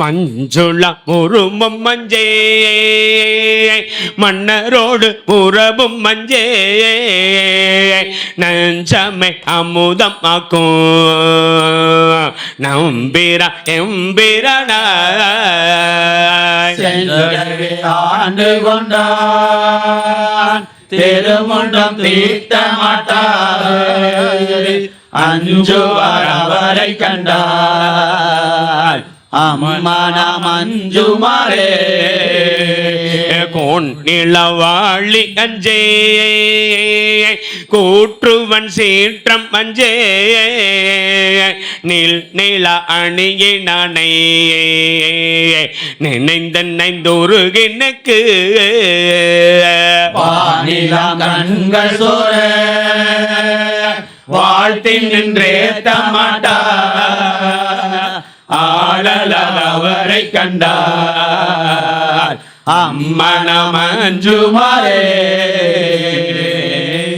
மஞ்சுள முருமும் மஞ்சே. மன்னரோடு உறவும் மஞ்சே. நஞ்சமை அமுதம் ஆக்கும். நம்பிர எம்பிரன சென்றே ஆண்டு கொண்டான். திருமுன்றம் தீட்ட மாட்டார். அஞ்சு அவரை கண்டார். அம்மனம் அஞ்சுமாரே கோன் நிலவாழி அஞ்சே கூற்றுவன் சீற்றம் அஞ்சே நில் நில அணியினானை நினைந்த நைந்துருகினுக்கு கண்கள் சோர வாழ்த்தி நின்றேத்த மாட்டார் ஆளலால் அவரை கண்டார். அம்மனமஞ்சுமாரே.